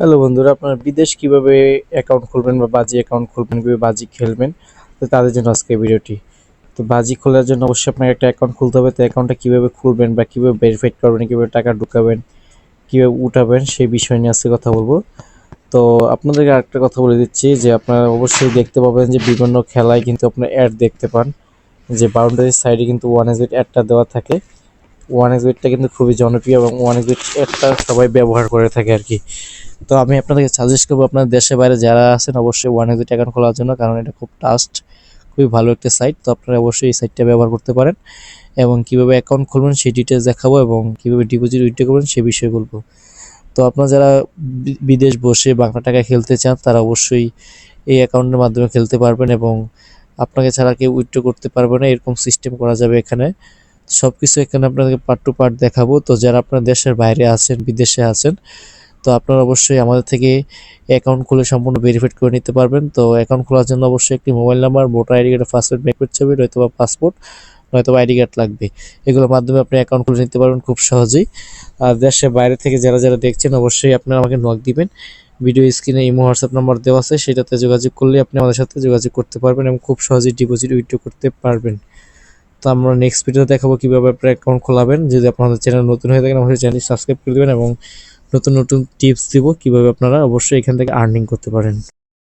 Hello বন্ধুরা, আপনারা বিদেশ কীভাবে অ্যাকাউন্ট খুলবেন বা বাজি অ্যাকাউন্ট খুলবেন, কীভাবে বাজি খেলবেন, তো তাদের জন্য আজকে ভিডিওটি। তো বাজি খোলার জন্য অবশ্যই আপনাকে একটা অ্যাকাউন্ট খুলতে হবে। তো অ্যাকাউন্টটা কীভাবে খুলবেন বা কীভাবে ভেরিফাইড করবেন, কীভাবে টাকা ঢুকাবেন, কীভাবে উঠাবেন, সেই বিষয় নিয়ে আজকে কথা বলব। তো আপনাদেরকে আরেকটা কথা বলে দিচ্ছি যে, আপনারা অবশ্যই দেখতে পাবেন যে বিভিন্ন খেলায় কিন্তু আপনার অ্যাড দেখতে পান। যে বাউন্ডারির সাইডে কিন্তু ওয়ান এস অ্যাডটা দেওয়া থাকে। ওয়ান বেটটা কিন্তু খুবই জনপ্রিয় এবং ওয়ান এক্স বেট অ্যাপটা সবাই ব্যবহার করে থাকে আর কি। তো আমি আপনাদেরকে সাজেস্ট করব আপনার দেশে বাইরে যারা আছেন, অবশ্যই ওয়ান এক্স বেট অ্যাকাউন্ট খোলার জন্য, কারণ এটা খুব টাস্ট খুবই ভালো একটা সাইট তো আপনারা অবশ্যই এই সাইটটা ব্যবহার করতে পারেন। এবং কীভাবে অ্যাকাউন্ট খুলবেন সেই ডিটেলস দেখাবো এবং কীভাবে ডিপোজিট উইথড্র করবেন সে বিষয়ে বলব। তো আপনারা যারা বিদেশ বসে বাংলা টাকা খেলতে চান, তারা অবশ্যই এই অ্যাকাউন্টের মাধ্যমে খেলতে পারবেন এবং আপনাকে ছাড়া কেউ উইথড্র করতে পারবে না, এরকম সিস্টেম করা যাবে এখানে। সব কিছু এখানে আপনাদেরকে পার্ট টু পার্ট দেখাবো। তো যারা আপনার দেশের বাইরে আছেন, বিদেশে আছেন তো আপনারা অবশ্যই আমাদের থেকে অ্যাকাউন্ট খুলে সম্পূর্ণ ভেরিফাইড করে নিতে পারবেন। তো অ্যাকাউন্ট খোলার জন্য অবশ্যই একটি mobile number voter ID card password backward ছবি নয়তো বা পাসপোর্ট নয়তো আইডি কার্ড লাগবে। এগুলোর মাধ্যমে আপনি অ্যাকাউন্ট খুলে নিতে পারবেন খুব সহজেই। আর দেশের বাইরে থেকে যারা যারা দেখছেন, অবশ্যই আপনারা আমাকে নক দিবেন। ভিডিও স্ক্রিনে ইমো হোয়াটসঅ্যাপ নাম্বার দেওয়া আছে, সেটাতে যোগাযোগ করলে আপনি আমাদের সাথে যোগাযোগ করতে পারবেন এবং খুব সহজেই ডিপোজিট উইথড্র করতে পারবেন। তো আমরা নেক্সট ভিডিওতে দেখাবো কীভাবে আপনার অ্যাকাউন্ট খোলাবেন। যদি আপনাদের চ্যানেল নতুন হয়ে থাকেন, অবশ্যই চ্যানেল সাবস্ক্রাইব করে দেবেন এবং নতুন নতুন টিপস দিব কীভাবে আপনারা অবশ্যই এখান থেকে আর্নিং করতে পারেন।